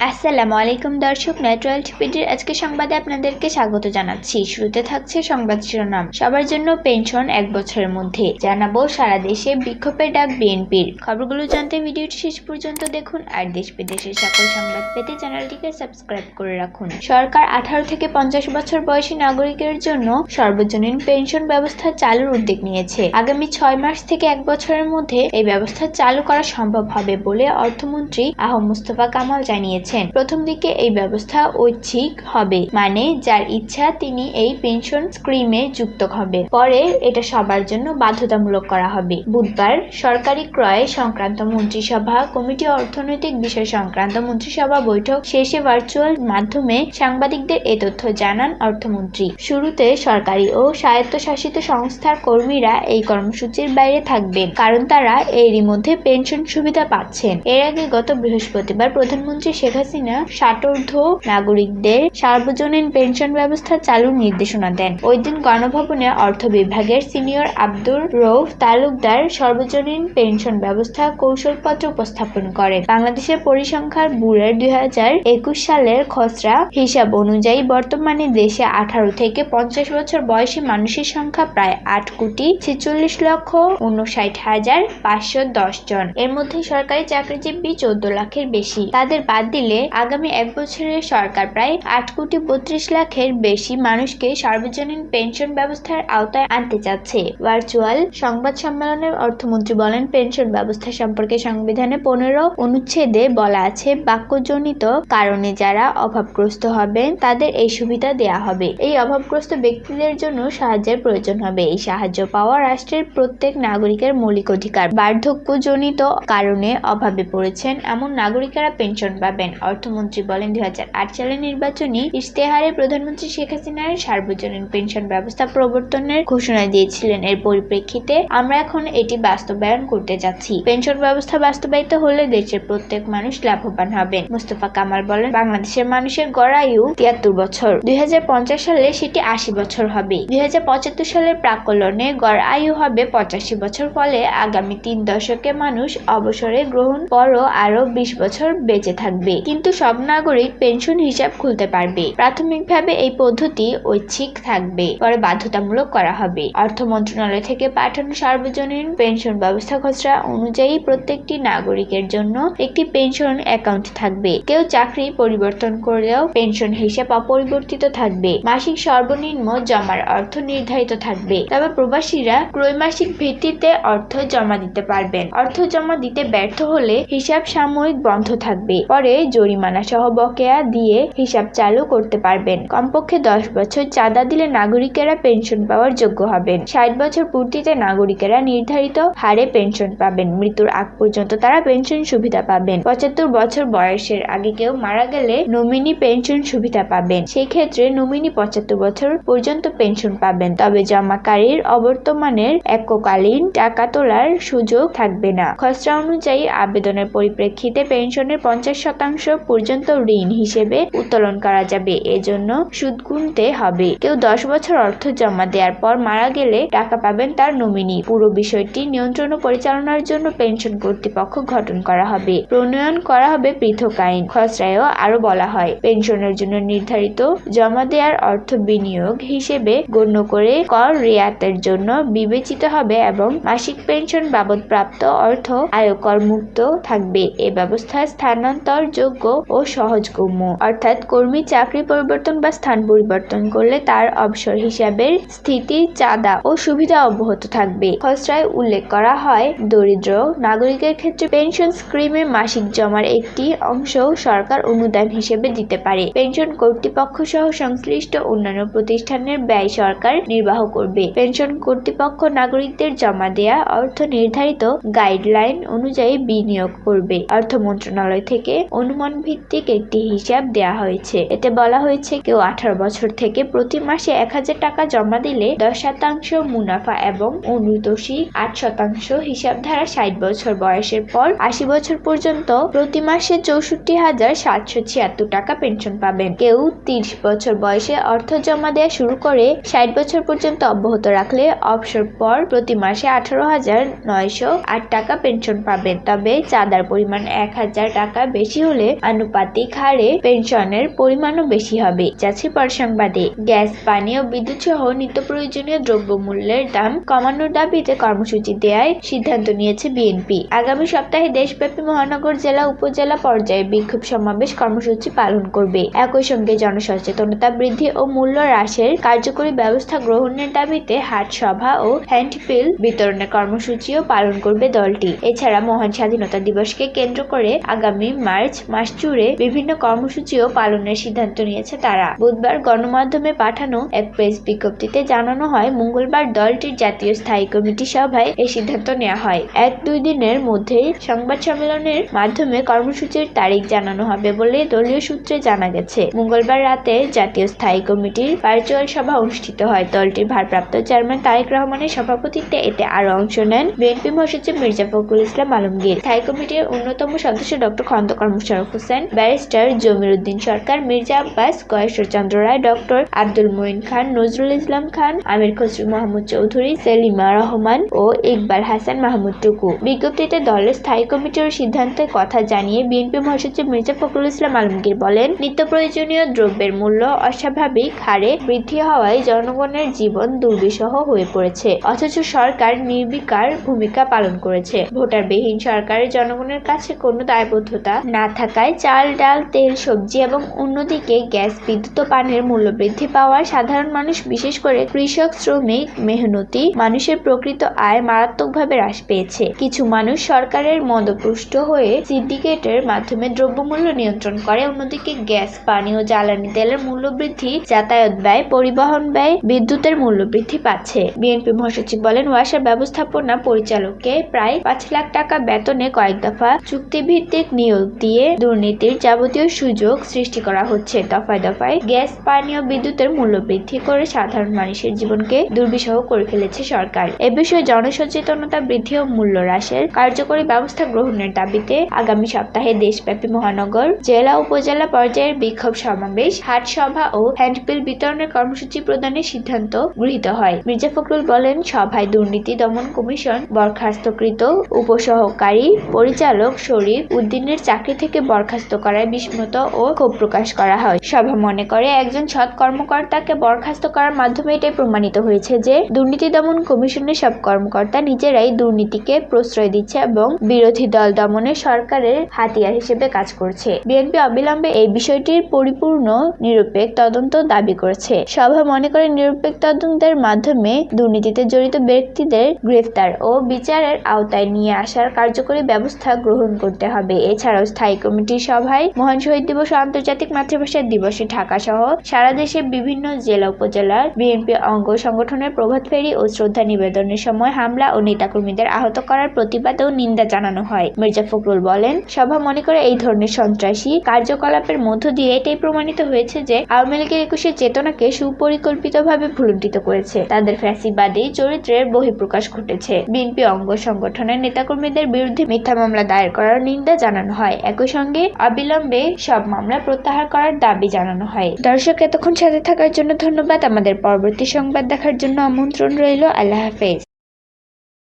আসসালামু আলাইকুম দর্শক ন্যাচুরাল টিভিটির আজকে সংবাদে আপনাদেরকে স্বাগত জানাচ্ছি। শুরুতে থাকছে সংবাদ শিরোনাম। সবার জন্য পেনশন এক বছরের মধ্যে। জানাব, সারা দেশে বিক্ষোভের ডাক বিএনপির। খবরগুলো জানতে ভিডিওটি শেষ পর্যন্ত দেখুন আর দেশ বিদেশের সকল সংবাদ পেতে চ্যানেলটিকে সাবস্ক্রাইব করে রাখুন। সরকার আঠারো থেকে পঞ্চাশ বছর বয়সী নাগরিকের জন্য সর্বজনীন পেনশন ব্যবস্থা চালুর উদ্যোগ নিয়েছে। আগামী ছয় মাস থেকে এক বছরের মধ্যে এই ব্যবস্থা চালু করা সম্ভব হবে বলে অর্থমন্ত্রী আহ মুস্তফা কামাল জানিয়েছেন। প্রথম দিকে এই ব্যবস্থা ঐচ্ছিক হবে মানে যার ইচ্ছা তিনি এই পেনশন স্কিমে যুক্ত হবে পরে এটা সবার জন্য বাধ্যতামূলক করা হবে। বুধবার সরকারি ক্রয় সংক্রান্ত মন্ত্রিসভা, কমিটি অর্থনৈতিক বিষয় সংক্রান্ত মন্ত্রিসভা বৈঠক শেষে ভার্চুয়াল মাধ্যমে সাংবাদিকদের এ তথ্য জানান অর্থমন্ত্রী। শুরুতে সরকারি ও স্বায়ত্তশাসিত সংস্থার কর্মীরা এই কর্মসূচির বাইরে থাকবেন, কারণ তারা এরই মধ্যে পেনশন সুবিধা পাচ্ছেন। এর আগে গত বৃহস্পতিবার প্রধানমন্ত্রী শেখ হাসিনা ষাটোর্ধ নাগরিকদের সার্বজনীন পেনশন ব্যবস্থা চালুর নির্দেশনা দেন। ওই দিন গণভবনে অর্থ বিভাগের সিনিয়র আব্দুর রৌফ তালুকদার সর্বজনীন পেনশন ব্যবস্থা কৌশলপত্র উপস্থাপন করেন বাংলাদেশের পরিসংখ্যার ব্যুরোর দুই সালের খসড়া হিসাব অনুযায়ী বর্তমানে দেশে আঠারো থেকে পঞ্চাশ বছর বয়সী মানুষের সংখ্যা প্রায় আট কোটি ছেচল্লিশ লক্ষ উনষাট হাজার পাঁচশো দশ জন। এর মধ্যে সরকারি চাকরিজীবী চোদ্দ লাখের বেশি। তাদের বাদ দিলে আগামী এক বছরে সরকার প্রায় আট কোটি বত্রিশ লাখের বেশি মানুষকে সার্বজনীন পেনশন ব্যবস্থার আওতায় আনতে চাচ্ছে। ভার্চুয়াল সংবাদ সম্মেলনের অর্থমন্ত্রী বলেন, পেনশন ব্যবস্থা সম্পর্কে সংবিধানে পনেরো অনুচ্ছেদে বলা আছে, বাক্যজনিত কারণে যারা অভাবগ্রস্ত হবেন তাদের এই সুবিধা দেয়া হবে। এই অভাবগ্রস্ত ব্যক্তিদের জন্য সাহায্যের প্রয়োজন হবে। এই সাহায্য পাওয়া রাষ্ট্রের প্রত্যেক নাগরিকের মৌলিক অধিকার। বার্ধক্যজনিত কারণে অভাবে পড়েছেন এমন নাগরিকেরা পেনশন পাবেন। অর্থমন্ত্রী বলেন দুই হাজার আট সালের নির্বাচনী ইশতেহারে প্রধানমন্ত্রী শেখ হাসিনার সার্বজনীন পেনশন ব্যবস্থা প্রবর্তনের ঘোষণা দিয়েছিলেন। এর পরিপ্রেক্ষিতে আমরা এখন এটি বাস্তবায়ন করতে যাচ্ছি। পেনশন ব্যবস্থা বাস্তবায়িত হলে দেশের প্রত্যেক মানুষ লাভবান হবেন। মুস্তফা কামাল বলেন, বাংলাদেশের মানুষের গড় আয়ু তিয়াত্তর বছর। দুই হাজার পঞ্চাশ সালে সেটি আশি বছর হবে। দুই হাজার পঁচাত্তর সালের প্রাকলনে গড় আয়ু হবে পঁচাশি বছর। ফলে আগামী তিন দশকে মানুষ অবসরে গ্রহণ পরও আরও বিশ বছর বেঁচে থাকবে। কিন্তু সব নাগরিক পেনশন হিসাব খুলতে পারবে। প্রাথমিকভাবে এই পদ্ধতি ঐচ্ছিক থাকবে। পরে বাধ্যতামূলক করা হবে। অর্থ মন্ত্রণালয় থেকে পাঠানো সার্বজনীন পেনশন ব্যবস্থা খসড়া অনুযায়ী প্রত্যেকটি নাগরিকের জন্য একটি পেনশন অ্যাকাউন্ট থাকবে। কেউ চাকরি পরিবর্তন করলেও পেনশন হিসাব অপরিবর্তিত থাকবে। মাসিক সর্বনিম্ন জমার অর্থ নির্ধারিত থাকবে। তবে প্রবাসীরা ত্রৈমাসিক ভিত্তিতে অর্থ জমা দিতে পারবেন। অর্থ জমা দিতে ব্যর্থ হলে হিসাব সাময়িক বন্ধ থাকবে। পরে জরিমানা সহ বকেয়া দিয়ে হিসাব চালু করতে পারবেন। কমপক্ষে দশ বছর চাঁদা দিলে নাগরিকেরা পেনশন পাওয়ার যোগ্য হবেন। ষাট বছর পূর্তিতে নাগরিকেরা নির্ধারিত হারে পেনশন পাবেন। মৃত্যুর আগ পর্যন্ত তারা পেনশন সুবিধা পাবেন। পঁচাত্তর বছর বয়সের আগে কেউ মারা গেলে নমিনি পেনশন সুবিধা পাবেন। সেই ক্ষেত্রে নমিনি পঁচাত্তর বছর পর্যন্ত পেনশন পাবেন। তবে জমাকারীর অবর্তমানের এককালীন টাকা তোলার সুযোগ থাকবে না। খসড়া অনুযায়ী আবেদনের পরিপ্রেক্ষিতে পেনশনের পঞ্চাশ শতাংশ পর্যন্ত ঋণ হিসেবে উত্তোলন করা যাবে। এজন্য সুদ গুনতে হবে। কেউ দশ বছর অর্থ জমা দেওয়ার পর মারা গেলে টাকা পাবেন তার নমিনি। পুরো বিষয়টি নিয়ন্ত্রণ ও পরিচালনার জন্য পেনশন কর্তৃপক্ষ গঠন করা হবে। প্রণয়ন করা হবে পৃথক আইন। খসড়ায়ও আরও বলা হয়, পেনশনের জন্য নির্ধারিত জমা দেওয়ার অর্থ বিনিয়োগ হিসেবে গণ্য করে কর রেয়াতের জন্য বিবেচিত হবে এবং মাসিক পেনশন বাবদ প্রাপ্ত অর্থ আয়কর মুক্ত থাকবে। এ ব্যবস্থা স্থানান্তর যোগ্য ও সহজগম্য অর্থাৎ কর্মী চাকরি পরিবর্তন বা স্থান পরিবর্তন করলে তার অবসর হিসাবের স্থিতি, চাঁদা ও সুবিধা অব্যাহত থাকবে। খসড়ায় উল্লেখ করা হয়, দরিদ্র নাগরিকের ক্ষেত্রে পেনশন স্কিমে মাসিক জমার একটি অংশ সরকার অনুদান হিসেবে দিতে পারে। পেনশন কর্তৃপক্ষ সহ সংশ্লিষ্ট অন্যান্য প্রতিষ্ঠানের ব্যয় সরকার নির্বাহ করবে। পেনশন কর্তৃপক্ষ নাগরিকদের জমা দেয়া অর্থ নির্ধারিত গাইডলাইন অনুযায়ী বিনিয়োগ করবে। অর্থ মন্ত্রণালয় থেকে অনুমান ভিত্তিক একটি হিসাব দেয়া হয়েছে। এতে বলা হয়েছে, কেউ আঠারো বছর থেকে প্রতি মাসে এক হাজার টাকা জমা দিলে দশ শতাংশ মুনাফা এবং অনুতোষী আট শতাংশ হিসাব ধারা ষাট বছর বয়সের পর আশি বছর পর্যন্ত প্রতি মাসে চৌষট্টি হাজার সাতশো ছিয়াত্তর টাকা পেনশন পাবেন। কেউ তিরিশ বছর বয়সে অর্থ জমা দেওয়া শুরু করে ষাট বছর পর্যন্ত অব্যাহত রাখলে অবসর পর প্রতি মাসে আঠারো হাজার নয়শো আট টাকা পেনশন পাবেন। তবে চাঁদার পরিমাণ এক হাজার টাকা বেশি হলে হলে আনুপাতিক হারে পেনশনের পরিমাণও বেশি হবে, যাচ্ছে পর সংবাদে গ্যাস, পানি ও বিদ্যুৎ সহ নিত্য প্রয়োজনীয় দ্রব্যমূল্যের দাম কমানোর দাবিতে কর্মসূচি দেওয়ার সিদ্ধান্ত নিয়েছে বিএনপি। আগামী সপ্তাহে দেশব্যাপী মহানগর জেলা, উপজেলা পর্যায়ে বিক্ষোভ সমাবেশ কর্মসূচি পালন করবে। একই সঙ্গে জনসচেতনতা বৃদ্ধি ও মূল্য হ্রাসের কার্যকরী ব্যবস্থা গ্রহণের দাবিতে হাট সভা ও হ্যান্ডবিল বিতরণের কর্মসূচিও পালন করবে দলটি। এছাড়া মহান স্বাধীনতা দিবসকে কেন্দ্র করে আগামী মার্চ মাস জুড়ে বিভিন্ন কর্মসূচিও পালনের সিদ্ধান্ত নিয়েছে তারা। বুধবার গণমাধ্যমে পাঠানো এক প্রেস বিজ্ঞপ্তিতে জানানো হয়, মঙ্গলবার দলটির জাতীয় স্থায়ী কমিটি সভায় এই সিদ্ধান্ত নেওয়া হয়। এক দুই দিনের মধ্যে সংবাদ সম্মেলনের মাধ্যমে কর্মসূচির তারিখ জানানো হবে বলে দলীয় সূত্রে জানা গেছে। মঙ্গলবার রাতে জাতীয় স্থায়ী কমিটির ভার্চুয়াল সভা অনুষ্ঠিত হয়। দলটির ভারপ্রাপ্ত চেয়ারম্যান তারেক রহমানের সভাপতিত্বে এতে আরও অংশ নেন বিএনপি মহাসচিব মির্জা ফখরুল ইসলাম আলমগীর। স্থায়ী কমিটির অন্যতম সদস্য doctor Khandaker Mosharraf Hossain, barrister Jamir Uddin Sarkar, Mirza Abbas Gayeshwar Chandra Roy, doctor Abdul Moyeen Khan, Nazrul Islam Khan, Amir Khasru Mahmud Chowdhury, Selima Rahman ও ইকবাল হাসান মাহমুদ টুকু। বিজ্ঞপ্তিতে দলের স্থায়ী কমিটির সিদ্ধান্তের কথা জানিয়ে বিএনপি মহাসচিব মির্জা ফখরুল ইসলাম আলমগীর বলেন নিত্য প্রয়োজনীয় দ্রব্যের মূল্য অস্বাভাবিক হারে বৃদ্ধি হওয়ায় জনগণের জীবন দুর্বিষহ হয়ে পড়েছে। অথচ সরকার নির্বিকার ভূমিকা পালন করেছে। ভোটারবিহীন সরকারের জনগণের কাছে কোনো দায়বদ্ধতা না থাকায় চাল, ডাল, তেল, সবজি এবং অন্যদিকে গ্যাস, বিদ্যুৎ পানের পানির মূল্য বৃদ্ধি পাওয়ায় সাধারণ মানুষ, বিশেষ করে কৃষক, শ্রমিক, মেহনতি মানুষের প্রকৃত আয় মারাত্মকভাবে হ্রাস পেয়েছে। কিছু মানুষ সরকারের মদপুষ্ট হয়ে সিন্ডিকেটের মাধ্যমে দ্রব্যমূল্য নিয়ন্ত্রণ করে, অন্যদিকে গ্যাস, পানি ও জ্বালানি তেলের মূল্য বৃদ্ধি, যাতায়াত ব্যয়, পরিবহন ব্যয়, বিদ্যুতের মূল্য বৃদ্ধি পাচ্ছে। বিএনপি মহাসচিব বলেন, ওয়াসার ব্যবস্থাপনা পরিচালককে প্রায় পাঁচ লাখ টাকা বেতনে কয়েক দফা চুক্তিভিত্তিক নিয়োগ দিয়ে দুর্নীতির যাবতীয় সুযোগ সৃষ্টি করা হচ্ছে। দফায় দফায় গ্যাস, পানি ও বিদ্যুতের মূল্য বৃদ্ধি করে সাধারণ মানুষের জীবনকে দুর্বিষহ করে ফেলেছে সরকার। এ বিষয়ে জনসচেতনতা বৃদ্ধি ও মূল্য হ্রাসের কার্যকরী ব্যবস্থা গ্রহণের দাবিতে আগামী সপ্তাহে দেশব্যাপী মহানগর, জেলা, উপজেলা পর্যায়ের বিক্ষোভ সমাবেশ, হাট সভা ও হ্যান্ডবিল বিতরণের কর্মসূচি প্রদানের সিদ্ধান্ত গৃহীত হয়। মির্জা ফখরুল বলেন, সভায় দুর্নীতি দমন কমিশন বরখাস্তকৃত, উপসহকারী পরিচালক শরীফ উদ্দিনের চাকরি থেকে বরখাস্ত করায় বিস্মত ও ক্ষোভ প্রকাশ করা হয়। সভা মনে করে একজন সৎ কর্মকর্তাকে বরখাস্ত করার মাধ্যমে এটাই প্রমাণিত হয়েছে যে দুর্নীতি দমন কমিশনের সব কর্মকর্তা নিজেরাই দুর্নীতিকে প্রশ্রয় দিচ্ছে এবং বিরোধী দল দমনে সরকারের হাতিয়ার হিসেবে কাজ করছে। বিএনপি অবিলম্বে এই বিষয়টির পরিপূর্ণ, নিরপেক্ষ তদন্ত দাবি করেছে। সভা মনে করে নিরপেক্ষ তদন্তের মাধ্যমে দুর্নীতিতে জড়িত ব্যক্তিদের গ্রেফতার ও বিচারের আওতায় নিয়ে আসার কার্যকরী ব্যবস্থা গ্রহণ করতে হবে। এছাড়াও স্থায়ী কমিটির সভায় মহান শহীদ দিবস আন্তর্জাতিক মাতৃভাষা দিবসে ঢাকা সহ সারা দেশের বিভিন্ন জেলা উপজেলার বিএনপি অঙ্গ সংগঠনের প্রভাত ফেরি ও শ্রদ্ধা নিবেদনের সময় হামলা ও নেতাকর্মীদের আহত করার প্রতিবাদ ও নিন্দা জানানো হয়। মির্জা ফখরুল বলেন, সভা মনে করে এই ধরনের সন্ত্রাসী কার্যকলাপের মধ্য দিয়ে এটাই প্রমাণিত হয়েছে যে আওয়ামী লীগের একুশের চেতনাকে সুপরিকল্পিতভাবে ভুলুণ্ঠিত করেছে। তাদের ফ্যাসিবাদী চরিত্রের বহিঃপ্রকাশ ঘটেছে। বিএনপি অঙ্গ সংগঠনের নেতাকর্মীদের বিরুদ্ধে মিথ্যা মামলা দায়ের করার নিন্দা জানানো হয়। একই সঙ্গে অবিলম্বে সব মামলা প্রত্যাহার করার দাবি জানানো হয়। দর্শক, এতক্ষণ সাথে থাকার জন্য ধন্যবাদ। আমাদের পরবর্তী সংবাদ দেখার জন্য আমন্ত্রণ রইল। আল্লাহ হাফেজ।